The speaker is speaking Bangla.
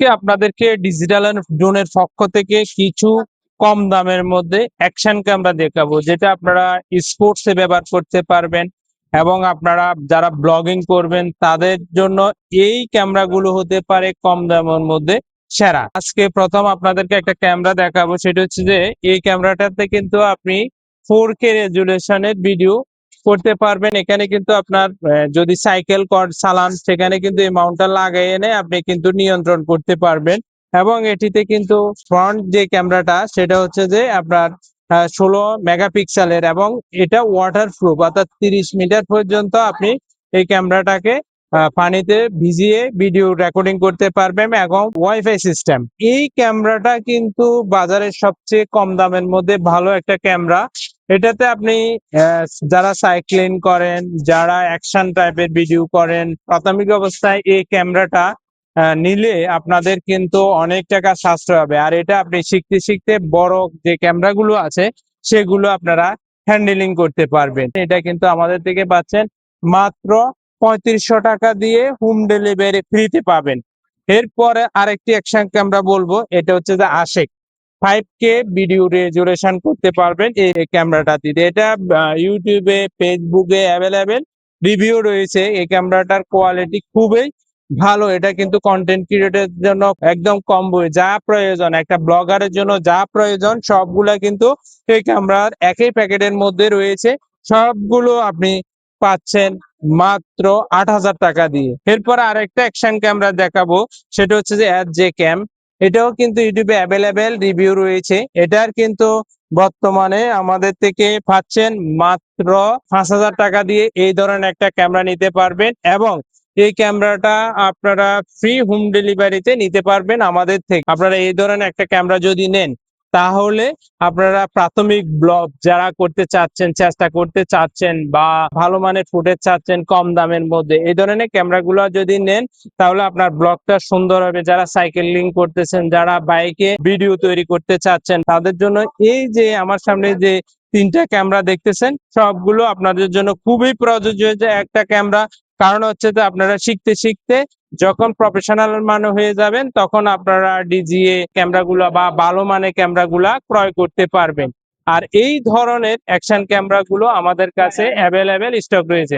আপনাদেরকে ডিজিটাল জোনের পক্ষ থেকে কিছু কম দামের মধ্যে অ্যাকশন ক্যামেরা দেখাবো, যেটা আপনারা স্পোর্টসে ব্যবহার করতে পারবেন এবং আপনারা যারা ব্লগিং করবেন, তাদের জন্য এই ক্যামেরাগুলো হতে পারে কম দামের মধ্যে সেরা। আজকে প্রথম আপনাদেরকে একটা ক্যামেরা দেখাবো, সেটা হচ্ছে যে এই ক্যামেরাটাতে কিন্তু আপনি ফোর কে রেজুলেশনের ভিডিও করতে পারবেন। এখানে কিন্তু আপনার যদি সাইকেল কর, চালান, সেখানে কিন্তু এই মাউন্টটা লাগাই এনে আপনি কিন্তু নিয়ন্ত্রণ করতে পারবেন। এবং এটিতে কিন্তু ফ্রন্ট যে ক্যামেরাটা সেটা হচ্ছে যে আপনার ষোলো মেগাপিক্সেলের এবং এটা ওয়াটার প্রুফ অর্থাৎ তিরিশ মিটার পর্যন্ত আপনি এই ক্যামেরাটাকে পানিতে ভিজিয়ে ভিডিও রেকর্ডিং করতে পারবেন এবং ওয়াইফাই সিস্টেম এই ক্যামেরাটা কিন্তু বাজারের সবচেয়ে কম দামের মধ্যে ভালো একটা ক্যামেরা এটাতে আপনি যারা সাইক্লিং করেন, যারা অ্যাকশন টাইপের ভিডিও করেন, প্রাথমিক অবস্থায় এই ক্যামেরাটা নিলে আপনাদের কিন্তু অনেক টাকা সাশ্রয় হবে। আর এটা আপনি শিখতে শিখতে বড় যে ক্যামেরাগুলো আছে, সেগুলো আপনারা হ্যান্ডেলিং করতে পারবেন। এটা কিন্তু আমাদের থেকে পাচ্ছেন মাত্র পঁয়ত্রিশশো টাকা দিয়ে হোম ডেলিভারি ফ্রিতে পাবেন। এরপরে আরেকটি অ্যাকশন ক্যামেরা বলব, এটা হচ্ছে যে আশেক ফাইভ কে ভিডিও রেজুলেশন করতে পারবেন এই ক্যামেরাটা দিতে। এটা ইউটিউবে ফেসবুকে অ্যাভেলেবেল রিভিউ রয়েছে। এই ক্যামেরাটার কোয়ালিটি খুবই ভালো। এটা কিন্তু কন্টেন্ট ক্রিয়েটের জন্য একদম কম যা প্রয়োজন, একটা ব্লগারের জন্য যা প্রয়োজন, সবগুলা কিন্তু এই ক্যামেরার একই প্যাকেটের মধ্যে রয়েছে। সবগুলো আপনি পাচ্ছেন মাত্র আট হাজার টাকা দিয়ে। এরপর আরেকটা অ্যাকশন ক্যামেরা দেখাবো। সেটা হচ্ছে যে এস জে ক্যাম এটাও কিন্তু ইউটিউবে অ্যাভেলেবেল রিভিউ রয়েছে। এটার কিন্তু বর্তমানে আমাদের থেকে পাচ্ছেন মাত্র পাঁচ হাজার টাকা দিয়ে এই ধরনের একটা ক্যামেরা নিতে পারবেন এবং এই ক্যামেরাটা আপনারা ফ্রি হোম ডেলিভারিতে নিতে পারবেন আমাদের থেকে। আপনারা এই ধরনের একটা ক্যামেরা যদি নেন তাহলে আপনারা প্রাথমিক ব্লগ যারা করতে চাচ্ছেন, চেষ্টা করতে চাচ্ছেন বা ভালো মানের ফুটেজ চাচ্ছেন কম দামের মধ্যে, এই ধরনের ক্যামেরাগুলো যদি নেন, তাহলে আপনার ব্লগটা সুন্দর হবে। যারা সাইকেলিং করতেছেন, যারা বাইকে ভিডিও তৈরি করতে চাচ্ছেন, তাদের জন্য এই যে আমার সামনে যে তিনটা ক্যামেরা দেখতেছেন, সবগুলো আপনাদের জন্য খুবই প্রযোজ্য। যে একটা ক্যামেরা কারণ হচ্ছে যে আপনারা শিখতে শিখতে যখন প্রফেশনাল মানে হয়ে যাবেন, তখন আপনারা ডিজিএ ক্যামেরাগুলো বা ভালো মানের ক্যামেরাগুলা ক্রয় করতে পারবেন। আর এই ধরনের অ্যাকশন ক্যামেরাগুলো আমাদের কাছে অ্যাভেলেবেল স্টক রয়েছে।